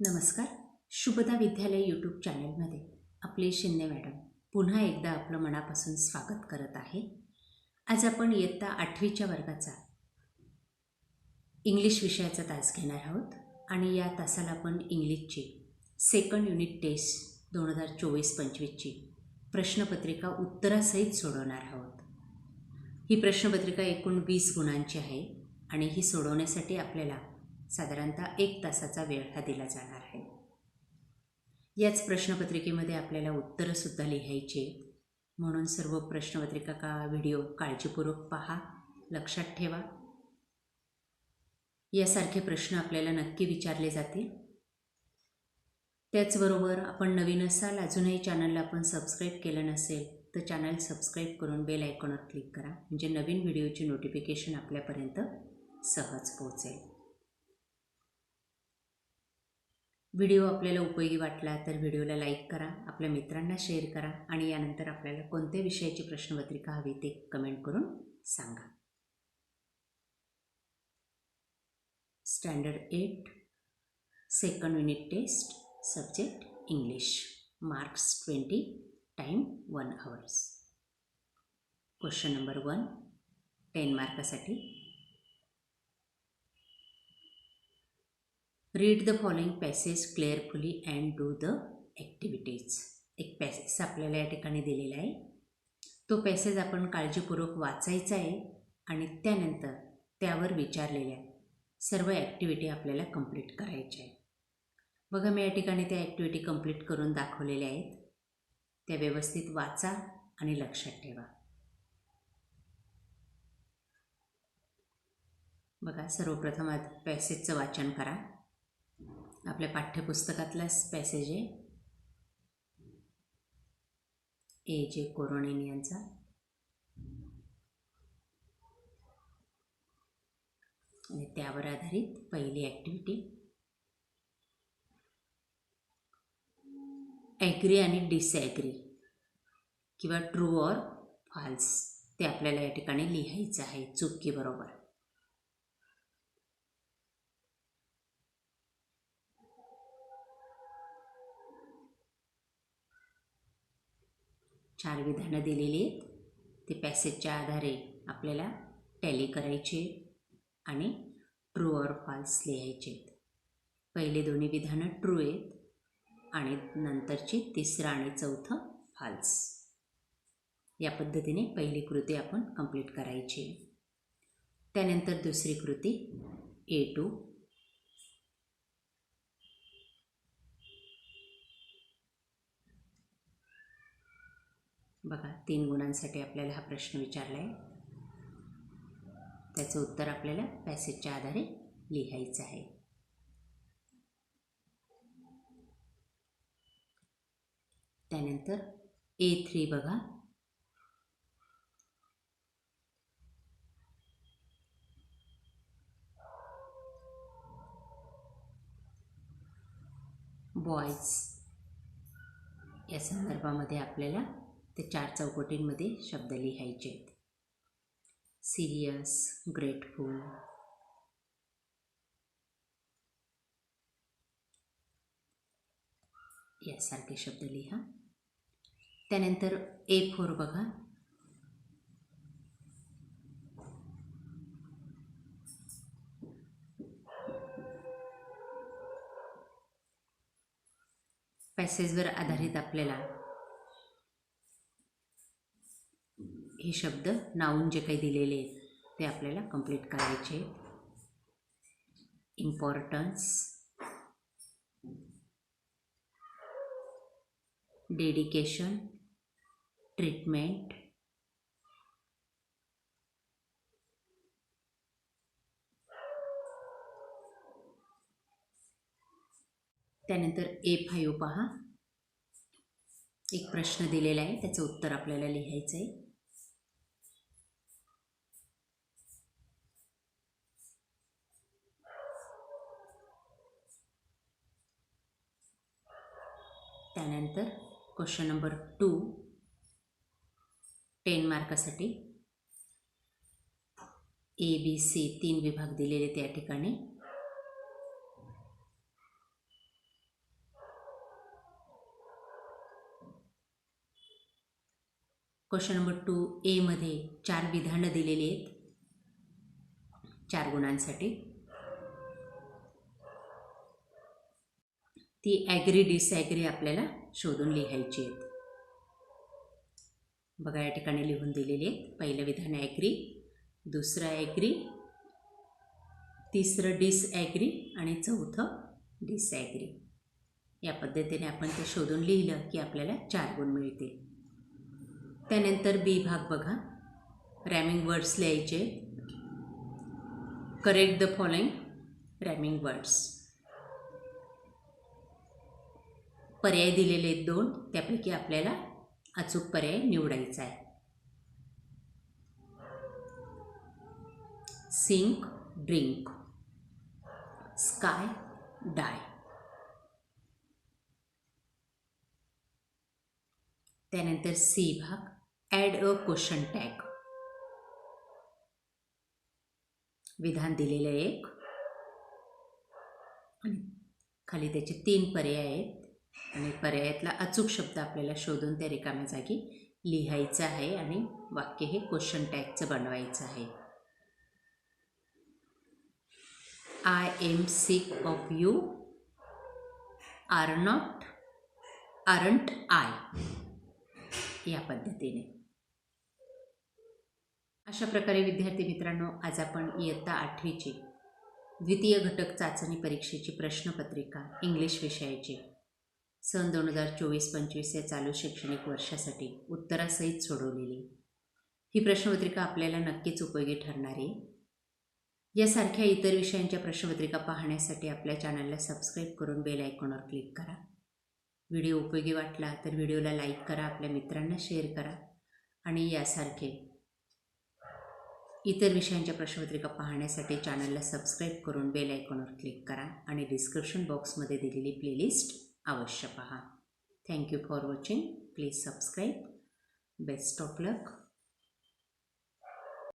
नमस्कार. शुभदा विद्यालय यूट्यूब चॅनलमध्ये आपले शिंदे मॅडम पुन्हा एकदा आपलं मनापासून स्वागत करत आहे. आज आपण इयत्ता आठवीच्या वर्गाचा इंग्लिश विषयाचा तास घेणार आहोत आणि या तासाला आपण इंग्लिशची सेकंड युनिट टेस्ट दोन हजार चोवीस पंचवीसची प्रश्नपत्रिका उत्तरासहित सोडवणार आहोत. ही प्रश्नपत्रिका एकूण वीस गुणांची आहे आणि ही सोडवण्यासाठी आपल्याला साधारणतः एक तासाचा वेळ हा दिला जाणार आहे. याच प्रश्नपत्रिकेमध्ये आपल्याला उत्तरंसुद्धा लिहायची म्हणून सर्व प्रश्नपत्रिका का व्हिडिओ काळजीपूर्वक पहा लक्षात ठेवा. यासारखे प्रश्न आपल्याला नक्की विचारले जातील. त्याचबरोबर आपण नवीन असाल अजूनही चॅनलला आपण सबस्क्राईब केलं नसेल तर चॅनल सबस्क्राईब करून बेल आयकॉनवर क्लिक करा म्हणजे नवीन व्हिडिओची नोटिफिकेशन आपल्यापर्यंत सहज पोहोचेल. व्हिडिओ आपल्याला उपयोगी वाटला तर व्हिडिओला लाईक करा आपल्या मित्रांना शेअर करा आणि यानंतर आपल्याला कोणत्या विषयाची प्रश्नपत्रिका हवी ते कमेंट करून सांगा. Standard eight second unit test subject English marks twenty time one hours question number one ten मार्कासाठी read the following passage carefully and do the activities एक पॅसेज आपल्याला या ठिकाणी दिलेला आहे. तो पॅसेज आपण काळजीपूर्वक वाचायचा आहे आणि त्यानंतर त्यावर विचारलेल्या सर्व ॲक्टिव्हिटी आपल्याला कंप्लीट करायच्या आहे बघा मी या ठिकाणी त्या ॲक्टिव्हिटी कंप्लीट करून दाखवलेल्या आहेत. त्या व्यवस्थित वाचा आणि लक्षात ठेवा. बघा सर्वप्रथम पॅसेजचं वाचन करा. आपल्या पाठ्यपुस्तकातलाच पॅसेज आहे. ए जे कोरोनेन यांचा. आणि त्यावर आधारित पहिली ॲक्टिव्हिटी ॲग्री आणि डिसॲग्री किंवा ट्रू ऑर फॉल्स ते आपल्याला या ठिकाणी लिहायचं आहे. चुकी बरोबर. चार विधानं दिलेली आहेत. ते पॅसेजच्या आधारे आपल्याला टॅली करायचे आणि ट्रू ऑर फॉल्स लिहायचे आहेत. पहिले दोन्ही विधानं ट्रू आहेत आणि नंतरची तिसरं आणि चौथं फॉल्स या पद्धतीने पहिली कृती आपण कंप्लीट करायची त्यानंतर दुसरी कृती ए टू बघा तीन गुणांसाठी आपल्याला हा प्रश्न विचारला आहे त्याचं उत्तर आपल्याला पॅसेजच्या आधारे लिहायचं आहे. त्यानंतर ए थ्री बघा. बॉयज या संदर्भामध्ये आपल्याला ते चार चौकटींमध्ये शब्द लिहायचे. आहेत सिरियस ग्रेटफुल यासारखे शब्द लिहा. त्यानंतर ए फोर बघा. पॅसेजवर आधारित आपल्याला हे शब्द नावून जे काही दिलेले आहेत ते आपल्याला कंप्लीट करायचे इम्पॉर्टन्स डेडिकेशन ट्रीटमेंट त्यानंतर ए फाईव्ह पहा. एक प्रश्न दिलेला आहे त्याचं उत्तर आपल्याला लिहायचं आहे. त्यानंतर क्वेश्चन नंबर टू टेन मार्कासाठी ए बी सी तीन विभाग दिलेले त्या ठिकाणी. क्वेश्चन नंबर टू एमध्ये चार विधानं दिलेली आहेत. चार गुणांसाठी. ती ॲग्री डिसॲग्री आपल्याला शोधून लिहायची आहेत. बघा या ठिकाणी लिहून दिलेली आहेत. पहिलं विधान ॲग्री दुसरं ॲग्री तिसरं डिसॲग्री आणि चौथं डिसॲग्री या पद्धतीने आपण ते शोधून लिहिलं की आपल्याला चार गुण मिळतील. त्यानंतर बी भाग बघा. रॅमिंग वर्ड्स लिहायचे. Correct the following rhyming words पर्याय दिलेले आहेत दोन. त्यापैकी आपल्याला अचूक पर्याय निवडायचा आहे. Sink drink. Sky die. त्यानंतर सी भाग. Add a question tag. विधान दिलेलं आहे एक. आणि खाली त्याचे तीन पर्याय आहेत. आणि पर्यायातला अचूक शब्द आपल्याला शोधून त्या रिकाम्या जागी लिहायचं आहे आणि वाक्य हे क्वेश्चन टॅगचं बनवायचं आहे. I am sick of you are not aren't I या पद्धतीने. अशा प्रकारे विद्यार्थी मित्रांनो आज आपण इयत्ता आठवीची द्वितीय घटक चाचणी परीक्षेची प्रश्नपत्रिका इंग्लिश विषयाची सन दोन हजार चोवीस पंचवीस या चालू शैक्षणिक वर्षासाठी उत्तरासहित सोडवलेली. ही प्रश्नपत्रिका आपल्याला नक्कीच उपयोगी ठरणार आहे. यासारख्या इतर विषयांच्या प्रश्नपत्रिका पाहण्यासाठी आपल्या चॅनलला सबस्क्राईब करून बेल आयकॉनवर क्लिक करा. व्हिडिओ उपयोगी वाटला तर व्हिडिओला लाईक करा आपल्या मित्रांना शेअर करा आणि यासारखे इतर विषयांच्या प्रश्नपत्रिका पाहण्यासाठी चॅनलला सबस्क्राईब करून बेल आयकॉनवर क्लिक करा आणि डिस्क्रिप्शन बॉक्समध्ये दिलेली प्लेलिस्ट अवश्य पहा. Thank you for watching please subscribe best of luck